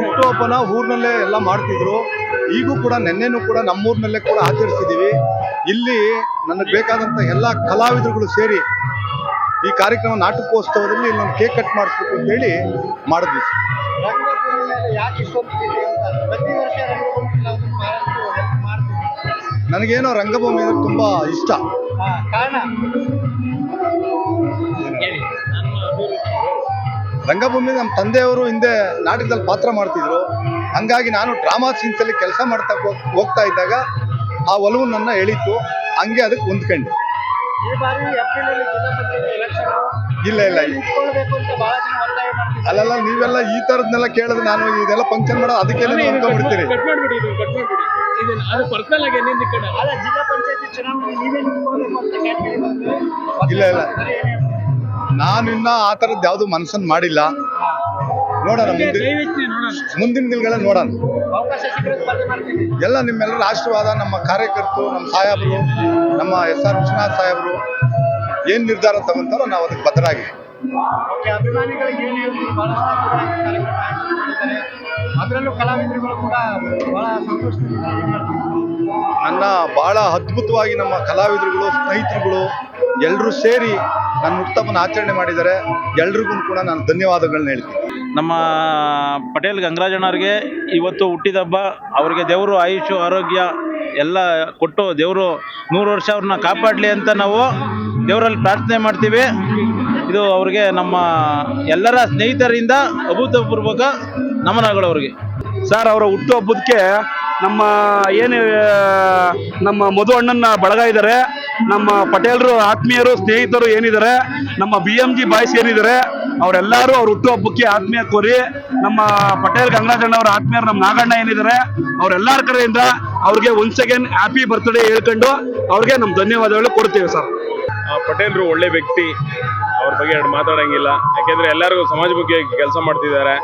ಹುಟ್ಟುಹಬ್ಬನ ಊರಿನಲ್ಲೇ ಎಲ್ಲ ಮಾಡ್ತಿದ್ರು. ಈಗೂ ಕೂಡ ನಿನ್ನೆನೂ ಕೂಡ ನಮ್ಮೂರಿನಲ್ಲೇ ಕೂಡ ಆಚರಿಸಿದೀವಿ. ಇಲ್ಲಿ ನನಗೆ ಬೇಕಾದಂತ ಎಲ್ಲ ಕಲಾವಿದರುಗಳು ಸೇರಿ ಈ ಕಾರ್ಯಕ್ರಮ ನಾಟಕೋತ್ಸವದಲ್ಲಿ ಇಲ್ಲೊಂದು ಕೇಕ್ ಕಟ್ ಮಾಡಿಸ್ಬೇಕು ಅಂತ ಹೇಳಿ ಮಾಡಿದ್ವಿ. ನನಗೇನೋ ರಂಗಭೂಮಿ ಅಂದ್ರೆ ತುಂಬಾ ಇಷ್ಟ. ರಂಗಭೂಮಿ ನಮ್ಮ ತಂದೆಯವರು ಹಿಂದೆ ನಾಟಕದಲ್ಲಿ ಪಾತ್ರ ಮಾಡ್ತಿದ್ರು. ಹಂಗಾಗಿ ನಾನು ಡ್ರಾಮಾ ಸೀನ್ಸ್ ಅಲ್ಲಿ ಕೆಲಸ ಮಾಡ್ತಾ ಹೋಗ್- ಹೋಗ್ತಾ ಇದ್ದಾಗ ಆ ಒಲವು ನನ್ನ ಎಳೀತು. ಹಂಗೆ ಅದಕ್ಕೆ ಹೊಂದ್ಕೊಂಡೆ. ಈ ಬಾರಿ ಏಪ್ರಿಲ್ ಅಲ್ಲಿ ಜಿಲ್ಲಾ ಪಂಚಾಯತ್ ಎಲೆಕ್ಷನ್ ಇಲ್ಲ ಇಲ್ಲ ಅಲ್ಲಲ್ಲ ನೀವೆಲ್ಲ ಈ ತರದ್ನೆಲ್ಲ ಕೇಳಿದ್ರೆ ನಾನು ಇದೆಲ್ಲ ಫಂಕ್ಷನ್ ಮಾಡೋ ಅದಕ್ಕೆ ಅನ್ಕೊಂಡ್ಬಿಡ್ತೀರಿ ಕಟ್ ಮಾಡ್ಬಿಡಿ ಇದು ಕಟ್ ಮಾಡ್ಬಿಡಿ. ಇದು ಅದು ಪರ್ಸನಲ್ ಆಗಿ ಏನೇನು ಅಲ್ಲ ಜಿಲ್ಲಾ ಪಂಚಾಯತಿ ಚುನಾವಣೆ ನೀವೇ ನಿಂತ್ಕೊಳ್ಬೇಕು ಅಂತ ಕ್ಯಾಟಗರಿ ಬಂದ್ರೆ ಇಲ್ಲ, ಇಲ್ಲ. ನಾನು ಇನ್ನ ಆ ತರದ್ ಯಾವ್ದು ಮನಸ್ಸನ್ನು ಮಾಡಿಲ್ಲ. ನೋಡೋಣ ಮುಂದಿನ ದಿನಗಳ ನೋಡೋಣ. ಮುಂದಿನ ದಿನಗಳಲ್ಲಿ ನೋಡೋಣ. ಎಲ್ಲ ನಿಮ್ಮೆಲ್ಲರ ಆಶೀರ್ವಾದ ನಮ್ಮ ಕಾರ್ಯಕರ್ತರು ನಮ್ಮ ಸಾಹೇಬರು ನಮ್ಮ ಎಸ್ ಆರ್ ವಿಶ್ವನಾಥ್ ಸಾಹೇಬರು ಏನ್ ನಿರ್ಧಾರ ತಗೊಂತಾರೋ ನಾವು ಅದಕ್ಕೆ ಬದ್ಧರಾಗಿ. ಅದರಲ್ಲೂ ಕಲಾವಿದರುಗಳು ಕೂಡ ಬಹಳ ಇದು ನನ್ನ ಬಹಳ ಅದ್ಭುತವಾಗಿ ನಮ್ಮ ಕಲಾವಿದರುಗಳು ಸ್ನೇಹಿತರುಗಳು ಎಲ್ಲರೂ ಸೇರಿ ನನ್ನ ಉತ್ತಮನ ಆಚರಣೆ ಮಾಡಿದ್ದಾರೆ. ಎಲ್ರಿಗೂ ಕೂಡ ನಾನು ಧನ್ಯವಾದಗಳನ್ನ ಹೇಳ್ತೀನಿ. ನಮ್ಮ ಪಟೇಲ್ ಗಂಗರಾಜಣ್ಣವ್ರಿಗೆ ಇವತ್ತು ಹುಟ್ಟಿದ ಹಬ್ಬ ಅವರಿಗೆ ದೇವರು ಆಯುಷು ಆರೋಗ್ಯ ಎಲ್ಲ ಕೊಟ್ಟು ದೇವರು ನೂರು ವರ್ಷ ಅವ್ರನ್ನ ಕಾಪಾಡಲಿ ಅಂತ ನಾವು ದೇವರಲ್ಲಿ ಪ್ರಾರ್ಥನೆ ಮಾಡ್ತೀವಿ. ಇದು ಅವ್ರಿಗೆ ನಮ್ಮ ಎಲ್ಲರ ಸ್ನೇಹಿತರಿಂದ ಅಭೂತಪೂರ್ವಕ ನಮನಗಳು ಅವ್ರಿಗೆ. ಸರ್ ಅವರ ಹುಟ್ಟುಹಬ್ಬದಕ್ಕೆ ನಮ್ಮ ಏನು ನಮ್ಮ ಮಧು ಅಣ್ಣನ ಬಳಗ ಇದ್ದಾರೆ ನಮ್ಮ ಪಟೇಲರು, ಆತ್ಮೀಯರು, ಸ್ನೇಹಿತರು ಏನಿದ್ದಾರೆ, ನಮ್ಮ ಬಿ ಎಂ ಜಿ ಬಾಯ್ಸ್ ಏನಿದ್ದಾರೆ, ಅವರೆಲ್ಲರೂ ಅವ್ರ ಹುಟ್ಟುಹಬ್ಬಕ್ಕೆ ಆತ್ಮೀಯ ಕೋರಿ ನಮ್ಮ ಪಟೇಲ್ ಗಂಗರಾಜಣ್ಣ ಅವರ ಆತ್ಮೀಯರು ನಮ್ಮ ನಾಗಣ್ಣ ಏನಿದ್ದಾರೆ, ಅವರೆಲ್ಲರ ಕಡೆಯಿಂದ ಅವ್ರಿಗೆ ಒನ್ ಸೆಕೆಂಡ್ ಹ್ಯಾಪಿ ಬರ್ತ್ಡೇ ಹೇಳ್ಕೊಂಡು ಅವ್ರಿಗೆ ನಮ್ಮ ಧನ್ಯವಾದಗಳು ಕೊಡ್ತೀವಿ ಸರ್. ಪಟೇಲ್ರು ಒಳ್ಳೆ ವ್ಯಕ್ತಿ, ಅವ್ರ ಬಗ್ಗೆ ಎರಡು ಮಾತಾಡಂಗಿಲ್ಲ. ಯಾಕೆಂದ್ರೆ ಎಲ್ಲರಿಗೂ ಬಗ್ಗೆ ಕೆಲಸ ಮಾಡ್ತಿದ್ದಾರೆ.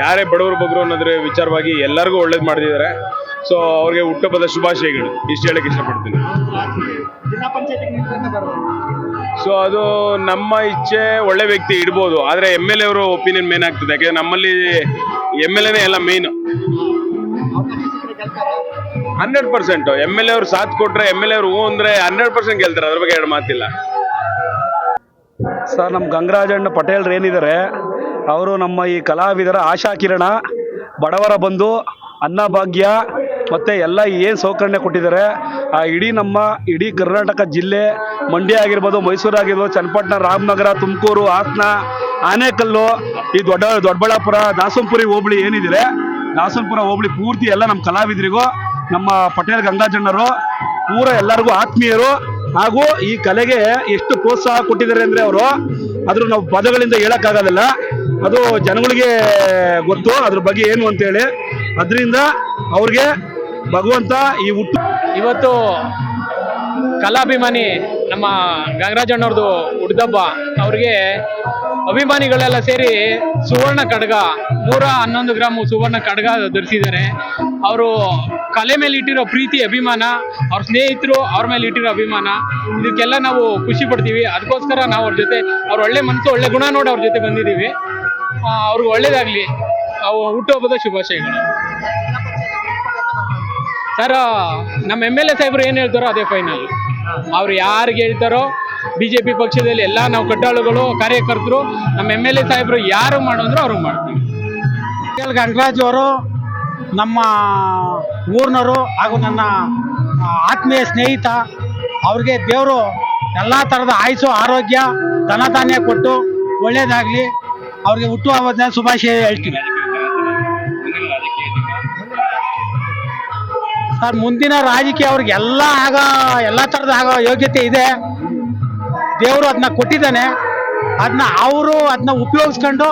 ಯಾರೇ ಬಡವರು ಬಗ್ರು ಅನ್ನೋದ್ರ ವಿಚಾರವಾಗಿ ಎಲ್ಲರಿಗೂ ಒಳ್ಳೇದು ಮಾಡ್ತಿದ್ದಾರೆ. ಸೊ ಅವ್ರಿಗೆ ಹುಟ್ಟುಹಬ್ಬದ ಶುಭಾಶಯಗಳು. ಇಷ್ಟು ಹೇಳಕ್ಕೆ ಇಷ್ಟಪಡ್ತೀನಿ. ಸೊ ಅದು ನಮ್ಮ ಇಚ್ಛೆ ಒಳ್ಳೆ ವ್ಯಕ್ತಿ ಇಡ್ಬೋದು. ಆದರೆ ಎಂ ಎಲ್ ಎ ಅವರು ಒಪಿನಿಯನ್ ಮೇನ್ ಆಗ್ತದೆ. ಯಾಕೆಂದ್ರೆ ನಮ್ಮಲ್ಲಿ ಎಂ ಎಲ್ ಎನೇ ಎಲ್ಲ main hundred percent. M L A ಅವ್ರು ಸಾಥ್ ಕೊಟ್ರೆ ಎಂ ಎಲ್ ಎ ಅವ್ರು ಹ್ಞೂ ಅಂದ್ರೆ ಹಂಡ್ರೆಡ್ ಪರ್ಸೆಂಟ್ ಗೆಲ್ತಾರೆ. ಅದ್ರ ಬಗ್ಗೆ ಎರಡು ಮಾತಿಲ್ಲ. ಸರ್ ನಮ್ಮ ಗಂಗರಾಜಣ್ಣ ಪಟೇಲ್ರು ಏನಿದ್ದಾರೆ ಅವರು ನಮ್ಮ ಈ ಕಲಾವಿದರ ಆಶಾ ಕಿರಣ ಬಡವರ ಬಂದು ಅನ್ನಭಾಗ್ಯ ಮತ್ತು ಎಲ್ಲ ಏನು ಸೌಕರ್ಯ ಕೊಟ್ಟಿದ್ದಾರೆ, ಆ ಇಡೀ ನಮ್ಮ ಇಡೀ ಕರ್ನಾಟಕ ಜಿಲ್ಲೆ, ಮಂಡ್ಯ ಆಗಿರ್ಬೋದು, ಮೈಸೂರು ಆಗಿರ್ಬೋದು, ಚನ್ನಪಟ್ಟಣ, ರಾಮನಗರ, ತುಮಕೂರು, ಹಾಸನ, ಆನೇಕಲ್ಲು, ಈ ದೊಡ್ಡ ದೊಡ್ಡಬಳ್ಳಾಪುರ ದಾಸಂಪುರಿ ಹೋಬಳಿ ಏನಿದೆ ದಾಸಂಪುರ ಹೋಬಳಿ ಪೂರ್ತಿ ಎಲ್ಲ ನಮ್ಮ ಕಲಾವಿದರಿಗೂ, ನಮ್ಮ ಪಟೇಲ್ ಗಂಗಾಜಣ್ಣರು, ಪೂರ ಎಲ್ಲರಿಗೂ ಆತ್ಮೀಯರು, ಹಾಗೂ ಈ ಕಲೆಗೆ ಎಷ್ಟು ಪ್ರೋತ್ಸಾಹ ಕೊಟ್ಟಿದ್ದಾರೆ ಅಂದರೆ ಅವರು ಅದ್ರ ನಾವು ಪದಗಳಿಂದ ಹೇಳೋಕ್ಕಾಗೋದಿಲ್ಲ. ಅದು ಜನಗಳಿಗೆ ಗೊತ್ತು, ಅದ್ರ ಬಗ್ಗೆ ಏನು ಅಂತೇಳಿ. ಅದರಿಂದ ಅವ್ರಿಗೆ ಭಗವಂತ ಈ ಹುಟ್ಟು ಇವತ್ತು ಕಲಾಭಿಮಾನಿ ನಮ್ಮ ಗಂಗರಾಜಣ್ಣವ್ರದ್ದು ಹುಡ್ದಬ್ಬ ಅವ್ರಿಗೆ ಅಭಿಮಾನಿಗಳೆಲ್ಲ ಸೇರಿ ಸುವರ್ಣ ಖಡ್ಗ, ನೂರ ಹನ್ನೊಂದು ಗ್ರಾಮ್ ಸುವರ್ಣ ಖಡ್ಗ ಧರಿಸಿದ್ದಾರೆ. ಅವರು ಕಲೆ ಮೇಲೆ ಇಟ್ಟಿರೋ ಪ್ರೀತಿ, ಅಭಿಮಾನ, ಅವ್ರ ಸ್ನೇಹಿತರು ಅವ್ರ ಮೇಲೆ ಇಟ್ಟಿರೋ ಅಭಿಮಾನ, ಇದಕ್ಕೆಲ್ಲ ನಾವು ಖುಷಿ ಪಡ್ತೀವಿ. ಅದಕ್ಕೋಸ್ಕರ ನಾವು ಅವ್ರ ಜೊತೆ, ಅವ್ರ ಒಳ್ಳೆ ಮನಸ್ಸು, ಒಳ್ಳೆ ಗುಣ ನೋಡಿ ಅವ್ರ ಜೊತೆ ಬಂದಿದ್ದೀವಿ. ಅವ್ರಿಗೆ ಒಳ್ಳೇದಾಗಲಿ. ಅವು ಹುಟ್ಟುಹಬ್ಬದ ಶುಭಾಶಯಗಳು. ಸರ್ ನಮ್ಮ ಎಂ ಎಲ್ ಎ ಸಾಹೇಬ್ರು ಏನು ಹೇಳ್ತಾರೋ ಅದೇ ಫೈನಲ್ ಅವ್ರು ಯಾರಿಗೆ ಹೇಳ್ತಾರೋ ಬಿ ಜೆ ಪಿ ಪಕ್ಷದಲ್ಲಿ ಎಲ್ಲ ನಾವು ಕಟ್ಟಾಳುಗಳು ಕಾರ್ಯಕರ್ತರು ನಮ್ಮ ಎಂ ಎಲ್ ಎ ಸಾಹೇಬರು ಯಾರು ಮಾಡೋಂದ್ರೆ ಅವ್ರಿಗೆ ಮಾಡ್ತೀವಿ. ಎಲ್ ಗಂಗರಾಜ್ ಅವರು ನಮ್ಮ ಊರಿನವರು ಹಾಗೂ ನನ್ನ ಆತ್ಮೀಯ ಸ್ನೇಹಿತ ಅವ್ರಿಗೆ ದೇವರು ಎಲ್ಲ ಥರದ ಆಯಸ್ಸು ಆರೋಗ್ಯ ಧನಧಾನ್ಯ ಕೊಟ್ಟು ಒಳ್ಳೇದಾಗಲಿ. ಅವ್ರಿಗೆ ಹುಟ್ಟುಹಬ್ಬದ ಶುಭಾಶಯ ಹೇಳ್ತೀನಿ. ಸರ್, ಮುಂದಿನ ರಾಜಕೀಯ ಅವ್ರಿಗೆ ಎಲ್ಲ ಆಗ, ಎಲ್ಲ ಥರದ ಆಗೋ ಯೋಗ್ಯತೆ ಇದೆ. ದೇವರು ಅದನ್ನ ಕೊಟ್ಟಿದ್ದಾನೆ. ಅದನ್ನ ಅವರು ಅದನ್ನ ಉಪಯೋಗಿಸ್ಕೊಂಡು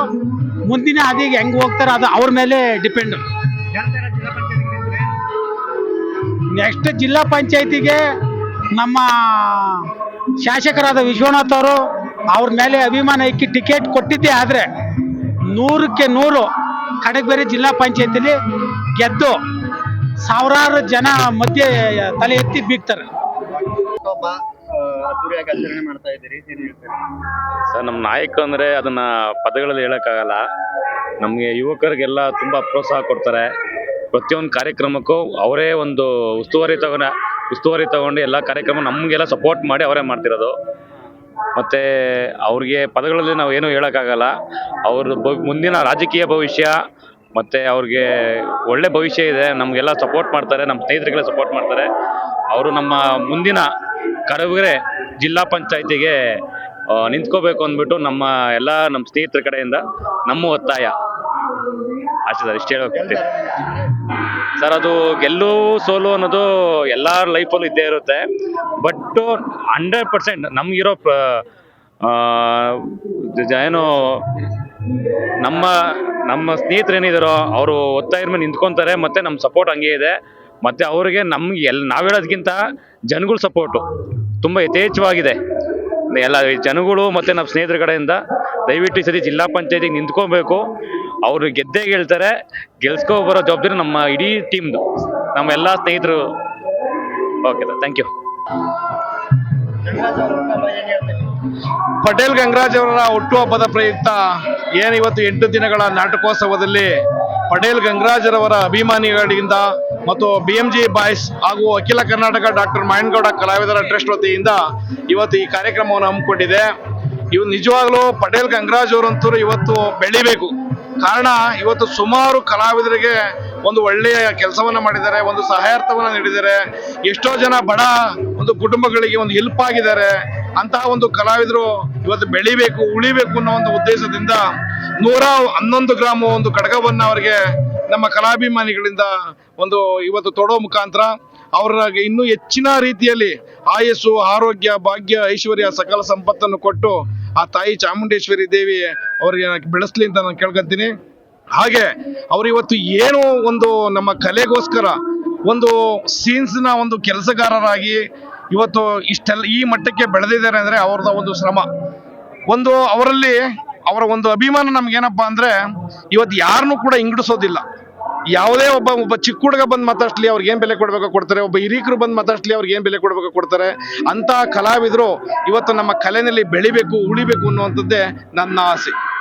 ಮುಂದಿನ ಅದೀಗ ಹೆಂಗೆ ಹೋಗ್ತಾರೆ ಅದು ಅವ್ರ ಮೇಲೆ ಡಿಪೆಂಡ್. ನೆಕ್ಸ್ಟ್ ಜಿಲ್ಲಾ ಪಂಚಾಯತಿಗೆ ನಮ್ಮ ಶಾಸಕರಾದ ವಿಶ್ವನಾಥ್ ಅವರು ಅವ್ರ ಮೇಲೆ ಅಭಿಮಾನ ಇಕ್ಕಿ ಟಿಕೆಟ್ ಕೊಟ್ಟಿದ್ದೆ ಆದರೆ ನೂರಕ್ಕೆ ನೂರು ಬೇರೆ ಜಿಲ್ಲಾ ಪಂಚಾಯತಿಲಿ ಗೆದ್ದು ಸಾವಿರಾರು ಜನ ಮಧ್ಯೆ ತಲೆ ಎತ್ತಿ ಬೀಗ್ತಾರೆ. ಸರ್ ನಮ್ಮ ನಾಯಕ ಅಂದ್ರೆ ಅದನ್ನ ಪದಗಳಲ್ಲಿ ಹೇಳೋಕ್ಕಾಗಲ್ಲ. ನಮಗೆ ಯುವಕರಿಗೆಲ್ಲ ತುಂಬಾ ಪ್ರೋತ್ಸಾಹ ಕೊಡ್ತಾರೆ. ಪ್ರತಿಯೊಂದು ಕಾರ್ಯಕ್ರಮಕ್ಕೂ ಅವರೇ ಒಂದು ಉಸ್ತುವಾರಿ ತಗೊಂಡ ಉಸ್ತುವಾರಿ ತಗೊಂಡು ಎಲ್ಲ ಕಾರ್ಯಕ್ರಮ ನಮಗೆಲ್ಲ ಸಪೋರ್ಟ್ ಮಾಡಿ ಅವರೇ ಮಾಡ್ತಿರೋದು. ಮತ್ತು ಅವ್ರಿಗೆ ಪದಗಳಲ್ಲಿ ನಾವು ಏನೂ ಹೇಳೋಕ್ಕಾಗಲ್ಲ. ಅವ್ರ ಮುಂದಿನ ರಾಜಕೀಯ ಭವಿಷ್ಯ ಮತ್ತು ಅವ್ರಿಗೆ ಒಳ್ಳೆ ಭವಿಷ್ಯ ಇದೆ, ನಮಗೆಲ್ಲ ಸಪೋರ್ಟ್ ಮಾಡ್ತಾರೆ ನಮ್ಮ ಸ್ನೇಹಿತರಿಗೆಲ್ಲ ಸಪೋರ್ಟ್ ಮಾಡ್ತಾರೆ. ಅವರು ನಮ್ಮ ಮುಂದಿನ ಕಡವರೆ ಜಿಲ್ಲಾ ಪಂಚಾಯತಿಗೆ ನಿಂತ್ಕೋಬೇಕು ಅಂದ್ಬಿಟ್ಟು ನಮ್ಮ ಎಲ್ಲ ನಮ್ಮ ಸ್ನೇಹಿತರ ಕಡೆಯಿಂದ ನಮ್ಮ ಒತ್ತಾಯ. ಅಷ್ಟೇ ಸರ್ ಇಷ್ಟು ಹೇಳೋಕೆ ಸರ್, ಅದು ಗೆಲ್ಲು ಸೋಲು ಅನ್ನೋದು ಎಲ್ಲರ ಲೈಫಲ್ಲೂ ಇದ್ದೇ ಇರುತ್ತೆ. ಬಟ್ ಹಂಡ್ರೆಡ್ ಪರ್ಸೆಂಟ್ ನಮಗಿರೋ ಏನು, ನಮ್ಮ ನಮ್ಮ ಸ್ನೇಹಿತರು ಏನಿದಾರೋ ಅವರು ಒತ್ತಾಯ ಮೇಲೆ ನಿಂತ್ಕೊಂತಾರೆ, ಮತ್ತೆ ನಮ್ಮ ಸಪೋರ್ಟ್ ಹಂಗೆ ಇದೆ. ಮತ್ತೆ ಅವರಿಗೆ ನಮ್ಗೆ ಎಲ್ಲಿ ನಾವು ಹೇಳೋದಕ್ಕಿಂತ ಜನಗಳ ಸಪೋರ್ಟು ತುಂಬ ಯಥೇಚ್ಛವಾಗಿದೆ. ಎಲ್ಲ ಜನಗಳು ಮತ್ತು ನಮ್ಮ ಸ್ನೇಹಿತರ ಕಡೆಯಿಂದ ದಯವಿಟ್ಟು ಈ ಸತಿ ಜಿಲ್ಲಾ ಪಂಚಾಯತಿಗೆ ನಿಂತ್ಕೋಬೇಕು. ಅವರು ಗೆದ್ದೇ ಗೆಲ್ತಾರೆ. ಗೆಲ್ಸ್ಕೊ ಬರೋ ಜವಾಬ್ದಾರಿ ನಮ್ಮ ಇಡೀ ಟೀಮ್ದು ನಮ್ಮ ಎಲ್ಲ ಸ್ನೇಹಿತರು. Okay thank you Patel Gangaraj ಅವರ ಹುಟ್ಟುಹಬ್ಬದ ಪ್ರಯುಕ್ತ ಏನು ಇವತ್ತು ಎಂಟು ದಿನಗಳ ನಾಟಕೋತ್ಸವದಲ್ಲಿ ಪಟೇಲ್ ಗಂಗರಾಜರವರ ಅಭಿಮಾನಿಗಳಿಂದ ಮತ್ತು ಬಿ ಎಂ ಜಿ ಬಾಯ್ಸ್ ಹಾಗೂ ಅಖಿಲ ಕರ್ನಾಟಕ ಡಾಕ್ಟರ್ ಮಾಯನಗೌಡ ಕಲಾವಿದರ ಟ್ರಸ್ಟ್ ವತಿಯಿಂದ ಇವತ್ತು ಈ ಕಾರ್ಯಕ್ರಮವನ್ನು ಹಮ್ಮಿಕೊಂಡಿದೆ. ಇವು ನಿಜವಾಗ್ಲೂ ಪಟೇಲ್ ಗಂಗರಾಜ್ ಅವರಂತೂ ಇವತ್ತು ಬೆಳಿಬೇಕು. ಕಾರಣ ಇವತ್ತು ಸುಮಾರು ಕಲಾವಿದರಿಗೆ ಒಂದು ಒಳ್ಳೆಯ ಕೆಲಸವನ್ನ ಮಾಡಿದ್ದಾರೆ, ಒಂದು ಸಹಾಯಾರ್ಥವನ್ನ ನೀಡಿದ್ದಾರೆ. ಎಷ್ಟೋ ಜನ ಬಡ ಒಂದು ಕುಟುಂಬಗಳಿಗೆ ಒಂದು ಹೆಲ್ಪ್ ಆಗಿದ್ದಾರೆ. ಅಂತಹ ಒಂದು ಕಲಾವಿದರು ಇವತ್ತು ಬೆಳಿಬೇಕು, ಉಳಿಬೇಕು ಅನ್ನೋ ಒಂದು ಉದ್ದೇಶದಿಂದ ನೂರ ಹನ್ನೊಂದು ಗ್ರಾಮ ಒಂದು ಕಡಗವನ್ನ ಅವರಿಗೆ ನಮ್ಮ ಕಲಾಭಿಮಾನಿಗಳಿಂದ ಒಂದು ಇವತ್ತು ತೊಡೋ ಮುಖಾಂತರ ಅವ್ರಿಗೆ ಇನ್ನೂ ಹೆಚ್ಚಿನ ರೀತಿಯಲ್ಲಿ ಆಯಸ್ಸು, ಆರೋಗ್ಯ, ಭಾಗ್ಯ, ಐಶ್ವರ್ಯ, ಸಕಲ ಸಂಪತ್ತನ್ನು ಕೊಟ್ಟು ಆ ತಾಯಿ ಚಾಮುಂಡೇಶ್ವರಿ ದೇವಿ ಅವರಿಗೆ ಬೆಳೆಸ್ಲಿ ಅಂತ ನಾನು ಕೇಳ್ಕೊಂತೀನಿ. ಹಾಗೆ, ಅವ್ರು ಇವತ್ತು ಏನು ಒಂದು ನಮ್ಮ ಕಲೆಗೋಸ್ಕರ ಒಂದು ಸೀನ್ಸ್ನ ಒಂದು ಕೆಲಸಗಾರರಾಗಿ ಇವತ್ತು ಇಷ್ಟೆಲ್ಲ ಈ ಮಟ್ಟಕ್ಕೆ ಬೆಳೆದಿದ್ದಾರೆ ಅಂದ್ರೆ ಅವ್ರದ ಒಂದು ಶ್ರಮ. ಒಂದು ಅವರಲ್ಲಿ ಅವರ ಒಂದು ಅಭಿಮಾನ ನಮ್ಗೇನಪ್ಪ ಅಂದ್ರೆ, ಇವತ್ತು ಯಾರನ್ನೂ ಕೂಡ ಇಂಗಿಡಿಸೋದಿಲ್ಲ ಯಾವುದೇ ಒಬ್ಬ ಒಬ್ಬ ಚಿಕ್ಕ ಹುಡುಗ ಬಂದು ಮಾತಾಡ್ಲಿ, ಅವ್ರಿಗೆ ಏನ್ ಬೆಲೆ ಕೊಡ್ಬೇಕು ಕೊಡ್ತಾರೆ. ಒಬ್ಬ ಹಿರಿಕರು ಬಂದು ಮಾತಾಡ್ಲಿ, ಅವ್ರಿಗೆ ಏನ್ ಬೆಲೆ ಕೊಡ್ಬೇಕು ಕೊಡ್ತಾರೆ. ಅಂತ ಕಲಾವಿದರು ಇವತ್ತು ನಮ್ಮ ಕಲೆನಲ್ಲಿ ಬೆಳಿಬೇಕು, ಉಳಿಬೇಕು ಅನ್ನುವಂಥದ್ದೇ ನನ್ನ ಆಸೆ.